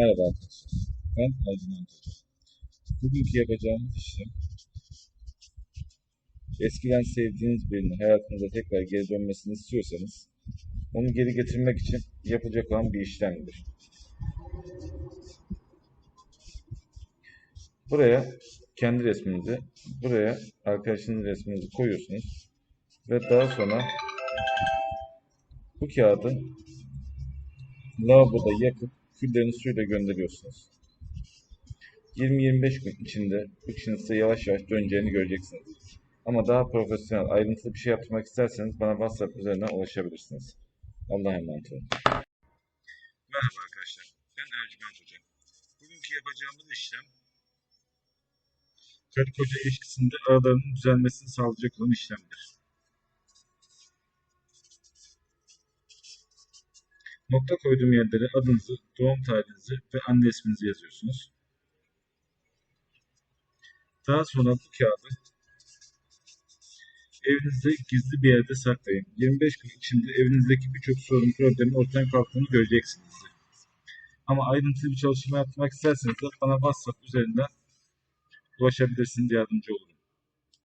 Merhaba arkadaşlar. Ben Ercüment Hoca. Bugünkü yapacağımız işlem eskiden sevdiğiniz birinin hayatınıza tekrar geri dönmesini istiyorsanız onu geri getirmek için yapacak olan bir işlemdir. Buraya kendi resminizi, buraya arkadaşınızın resminizi koyuyorsunuz ve daha sonra bu kağıdı lavaboda yakıp küllerini suyla gönderiyorsunuz. 20-25 gün içinde bu kişinin size yavaş yavaş döneceğini göreceksiniz. Ama daha profesyonel, ayrıntılı bir şey yaptırmak isterseniz bana WhatsApp üzerinden ulaşabilirsiniz. Allah'a emanet olun. Merhaba arkadaşlar, ben Ercüment Hoca. Bugünkü yapacağımız işlem karı koca ilişkisinde aralarının düzelmesini sağlayacak olan işlemdir. Nokta koyduğum yerlere adınızı, doğum tarihinizi ve anne isminizi yazıyorsunuz. Daha sonra bu kağıdı evinizde gizli bir yerde saklayın. 25 gün içinde evinizdeki birçok sorun, problemin ortadan kalktığını göreceksiniz. Ama ayrıntılı bir çalışma yapmak isterseniz de bana WhatsApp üzerinden ulaşabilirsiniz, yardımcı olurum.